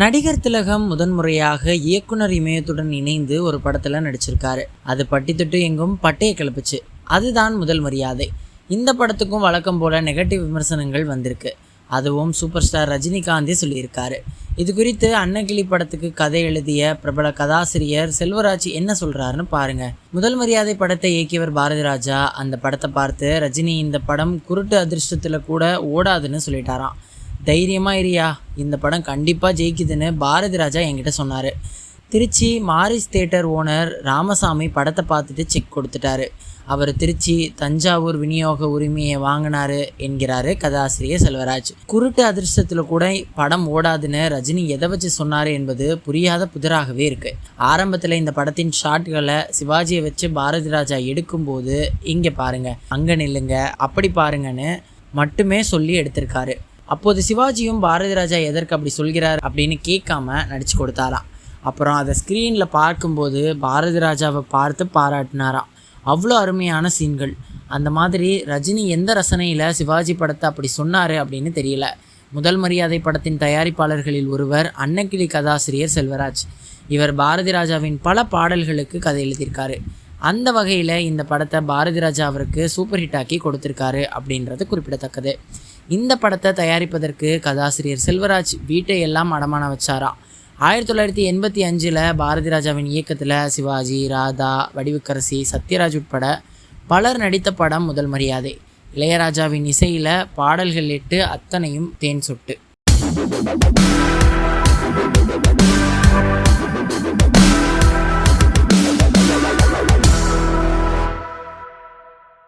நடிகர் திலகம் முதன்முறையாக இயக்குனர் இமயத்துடன் இணைந்து ஒரு படத்தில் நடிச்சிருக்காரு. அது பட்டி தொட்டு எங்கும் பட்டையை கிளப்புச்சு. அதுதான் முதல் மரியாதை. இந்த படத்துக்கும் வழக்கம் போல நெகட்டிவ் விமர்சனங்கள் வந்திருக்கு. அதுவும் சூப்பர் ஸ்டார் ரஜினிகாந்தே சொல்லியிருக்காரு. இது குறித்து அன்னகிளி படத்துக்கு கதை எழுதிய பிரபல கதாசிரியர் செல்வராஜ் என்ன சொல்றாருன்னு பாருங்க. முதல் மரியாதை படத்தை இயக்கியவர் பாரதி ராஜா அந்த படத்தை பார்த்து ரஜினி இந்த படம் குருட்டு அதிர்ஷ்டத்தில் கூட ஓடாதுன்னு சொல்லிட்டாராம். தைரியமாக இரியா இந்த படம் கண்டிப்பாக ஜெயிக்குதுன்னு பாரதி ராஜா என்கிட்ட சொன்னார். திருச்சி மாரிஸ் தேட்டர் ஓனர் ராமசாமி படத்தை பார்த்துட்டு செக் கொடுத்துட்டாரு. அவர் திருச்சி தஞ்சாவூர் விநியோக உரிமையை வாங்கினாரு என்கிறாரு கதாசிரியர் செல்வராஜ். குருட்டு அதிர்ஷ்டத்தில் கூட படம் ஓடாதுன்னு ரஜினி எதை வச்சு சொன்னார் என்பது புரியாத புதிராகவே இருக்கு. ஆரம்பத்தில் இந்த படத்தின் ஷாட்களை சிவாஜியை வச்சு பாரதி ராஜா எடுக்கும்போது இங்கே பாருங்க அங்கே நில்லுங்க அப்படி பாருங்கன்னு மட்டுமே சொல்லி எடுத்திருக்காரு. அப்போது சிவாஜியும் பாரதி ராஜா எதற்கு அப்படி சொல்கிறார் அப்படின்னு கேட்காம நடிச்சு கொடுத்தாராம். அப்புறம் அதை ஸ்க்ரீனில் பார்க்கும்போது பாரதி ராஜாவை பார்த்து பாராட்டினாராம். அவ்வளோ அருமையான சீன்கள். அந்த மாதிரி ரஜினி எந்த ரசனையில் சிவாஜி படத்தை அப்படி சொன்னார் அப்படின்னு தெரியல. முதல் மரியாதை படத்தின் தயாரிப்பாளர்களில் ஒருவர் அன்னக்கிளி கதாசிரியர் செல்வராஜ். இவர் பாரதி ராஜாவின் பல பாடல்களுக்கு கதை எழுதியிருக்காரு. அந்த வகையில் இந்த படத்தை பாரதி ராஜா அவருக்கு சூப்பர் ஹிட் ஆக்கி கொடுத்துருக்காரு அப்படின்றது குறிப்பிடத்தக்கது. இந்த படத்தை தயாரிப்பதற்கு கதாசிரியர் செல்வராஜ் வீட்டை எல்லாம் அடமான வச்சாரா? ஆயிரத்தி தொள்ளாயிரத்தி எண்பத்தி அஞ்சில் பாரதி ராஜாவின் இயக்கத்தில் சிவாஜி ராதா வடிவுக்கரசி சத்யராஜ் உட்பட பலர் நடித்த படம் முதல் மரியாதை. இளையராஜாவின் இசையில் பாடல்கள் இட்டு அத்தனையும் தேன் சொட்டு.